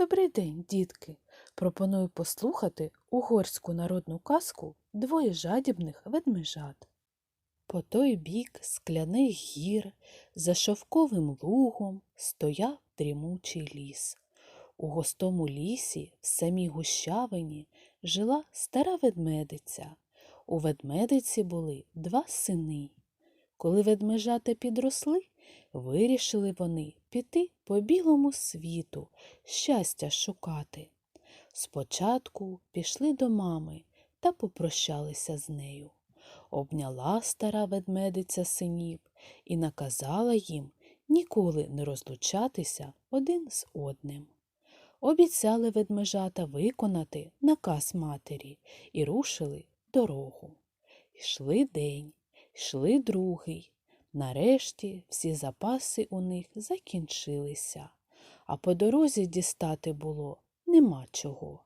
Добрий день, дітки! Пропоную послухати угорську народну казку двоє жадібних ведмежат. По той бік скляних гір за шовковим лугом стояв дрімучий ліс. У густому лісі, в самій гущавині, жила стара ведмедиця. У ведмедиці були два сини. Коли ведмежата підросли, вирішили вони піти по білому світу, щастя шукати. Спочатку пішли до мами та попрощалися з нею. Обняла стара ведмедиця синів і наказала їм ніколи не розлучатися один з одним. Обіцяли ведмежата виконати наказ матері і рушили дорогу. Йшли день, йшли другий. Нарешті всі запаси у них закінчилися, а по дорозі дістати було нема чого.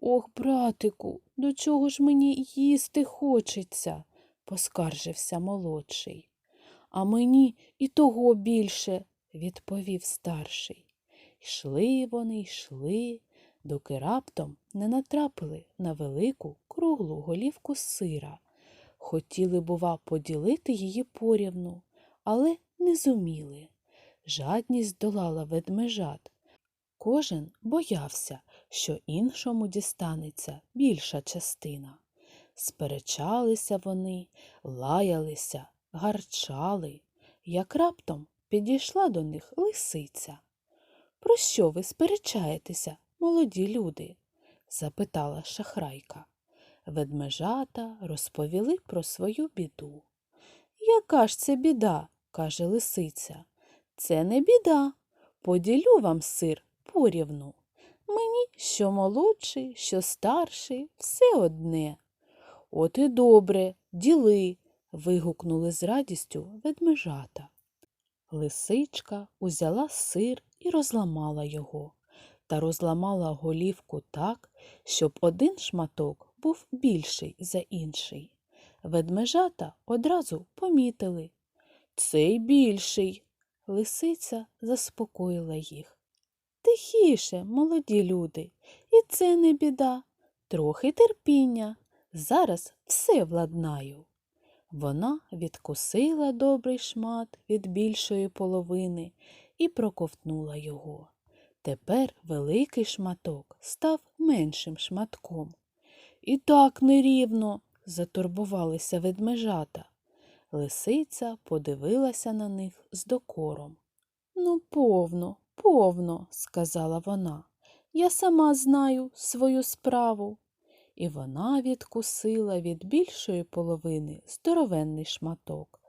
Ох, братику, до чого ж мені їсти хочеться, поскаржився молодший. А мені і того більше, відповів старший. Йшли вони, йшли, доки раптом не натрапили на велику круглу голівку сира. Хотіли, бува, поділити її порівну, але не зуміли. Жадність долала ведмежат. Кожен боявся, що іншому дістанеться більша частина. Сперечалися вони, лаялися, гарчали, як раптом підійшла до них лисиця. Про що ви сперечаєтеся, молоді люди? запитала шахрайка. Ведмежата розповіли про свою біду. Яка ж це біда? каже лисиця. Це не біда. Поділю вам сир порівну. Мені що молодший, що старший, все одне. От і добре, діли. вигукнули з радістю ведмежата. Лисичка узяла сир і розламала його, та розламала голівку так, щоб один шматок був більший за інший. Ведмежата одразу помітили. Цей більший. Лисиця заспокоїла їх. Тихіше, молоді люди, і це не біда. Трохи терпіння. Зараз все владнаю. Вона відкусила добрий шмат від більшої половини і проковтнула його. Тепер великий шматок став меншим шматком. І так нерівно, затурбувалися ведмежата. Лисиця подивилася на них з докором. Ну, повно, повно, сказала вона. Я сама знаю свою справу. І вона відкусила від більшої половини здоровенний шматок.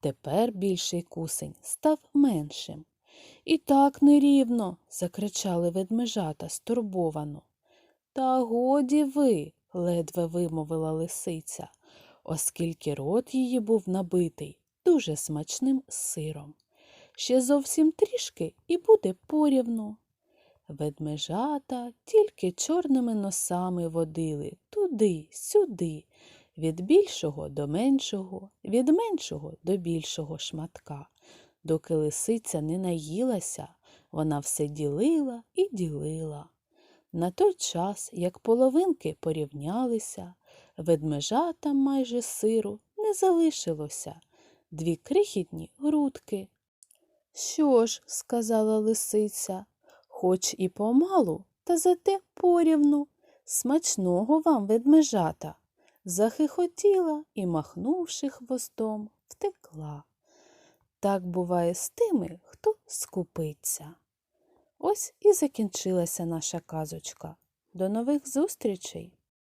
Тепер більший кусень став меншим. І так нерівно, закричали ведмежата стурбовано. Та годі ви, ледве вимовила лисиця, оскільки рот її був набитий дуже смачним сиром. Ще зовсім трішки і буде порівну. Ведмежата тільки чорними носами водили туди, сюди, від більшого до меншого, від меншого до більшого шматка. Доки лисиця не наїлася, вона все ділила і ділила. На той час, як половинки порівнялися, ведмежатам майже сиру не залишилося, дві крихітні грудки. Що ж, сказала лисиця, хоч і помалу, та зате порівну. Смачного вам, ведмежата. Захихотіла і, махнувши хвостом, втекла. Так буває з тими, хто скупиться. Ось і закінчилася наша казочка. До нових зустрічей!